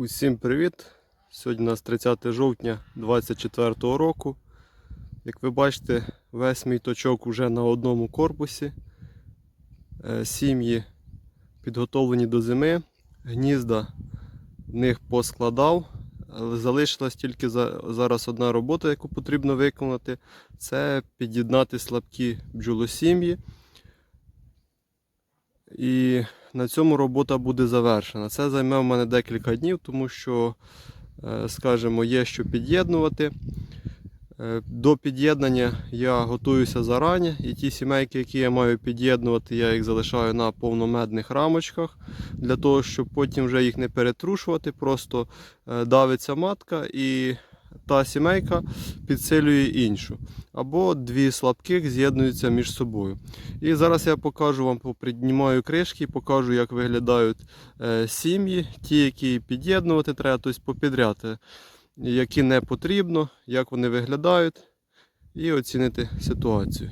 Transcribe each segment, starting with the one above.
Усім привіт! Сьогодні у нас 30 жовтня 2024 року. Як ви бачите, весь мій точок вже на одному корпусі. Е, Сім'ї підготовлені до зими. Гнізда в них поскладав. Залишилась тільки зараз одна робота, яку потрібно виконати. Це під'єднати слабкі бджолосім'ї. І на цьому робота буде завершена. Це займе в мене декілька днів, тому що, е, скажімо, є що під'єднувати. Е, До під'єднання я готуюся зарані, і ті сімейки, які я маю під'єднувати, я їх залишаю на повномедних рамочках, для того, щоб потім вже їх не перетрушувати, просто е, давиться матка і та сімейка підсилює іншу. Або дві слабких з'єднуються між собою. І зараз я покажу вам, попіднімаю кришки, покажу, як виглядають е, сім'ї, ті, які під'єднувати треба, тобто попідряд, е, які не потрібно, як вони виглядають, і оцінити ситуацію.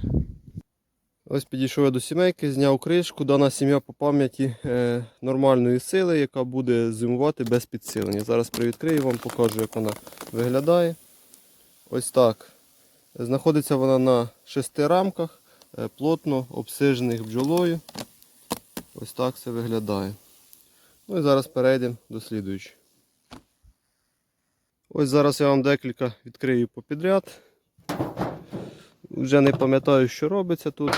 Ось підійшов я до сімейки, зняв кришку. Дана сім'я по пам'яті е, нормальної сили, яка буде зимувати без підсилення. Зараз привідкрию вам, покажу, як вона виглядає. Ось так. Знаходиться вона на шести рамках е, плотно обсижених бджолою. Ось так це виглядає. Ну і зараз перейдемо до слідуючого. Ось зараз я вам декілька відкрию попідряд. Вже не пам'ятаю, що робиться тут.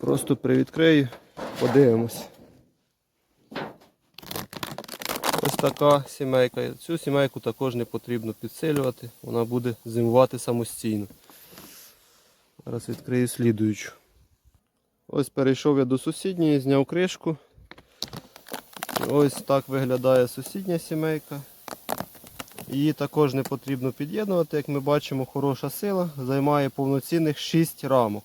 Просто привідкрию, подивимось. Ось така сімейка. Цю сімейку також не потрібно підсилювати, вона буде зимувати самостійно. Зараз відкрию слідуючу. Ось перейшов я до сусідньої, зняв кришку. Ось так виглядає сусідня сімейка. Її також не потрібно під'єднувати, як ми бачимо, хороша сила, займає повноцінних 6 рамок.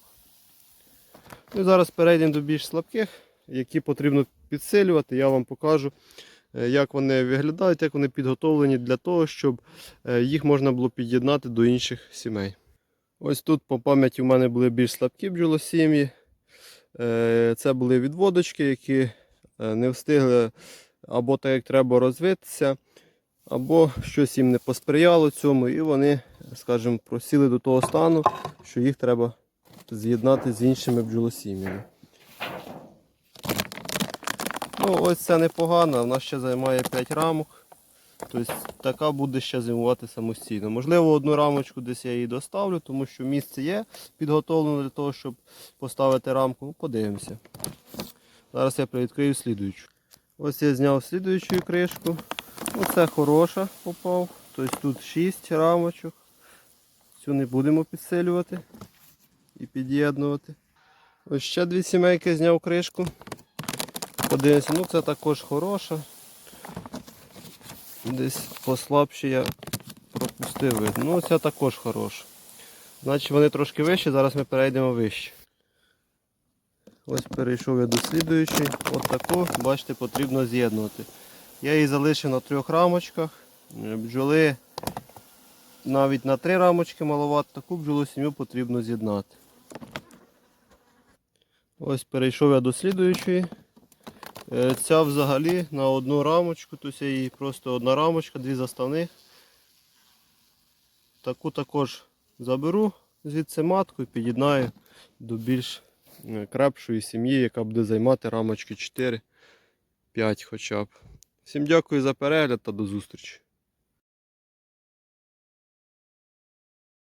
Ну зараз перейдемо до більш слабких, які потрібно підсилювати. Я вам покажу, е, як вони виглядають, як вони підготовлені для того, щоб е, їх можна було під'єднати до інших сімей. Ось тут по пам'яті в мене були більш слабкі бджолосім'ї. Е, Це були відводочки, які не встигли або так як треба розвитися, або щось їм не посприяло цьому, і вони, скажімо, просіли до того стану, що їх треба з'єднати з іншими бджолосім'ями. Ну, ось це непогано, вона ще займає 5 рамок. Тобто така буде ще зимувати самостійно. Можливо, одну рамочку десь я її доставлю, тому що місце є підготовлено для того, щоб поставити рамку. Ну, подивимося. Зараз я привідкрию слідуючу. Ось я зняв слідуючу кришку. Оце хороша попав. Тобто тут 6 рамочок. Цю не будемо підсилювати і під'єднувати. Ось ще дві сімейки зняв кришку. Подивимося, ну це також хороша. Десь послабші я пропустив. Ну ця також хороша. Значить вони трошки вищі, зараз ми перейдемо вище. Ось перейшов я до слідуючої. От таку, бачите, потрібно з'єднувати. Я її залишив на трьох рамочках. Бджоли навіть на три рамочки маловато, таку бджолу сім'ю потрібно з'єднати. Ось перейшов я до слідуючої. Е, Ця взагалі на одну рамочку, тобто її просто одна рамочка, дві заставних. Таку також заберу звідси матку і під'єднаю до більш е, крепшої сім'ї, яка буде займати рамочки 4-5 хоча б. Всім дякую за перегляд та до зустрічі.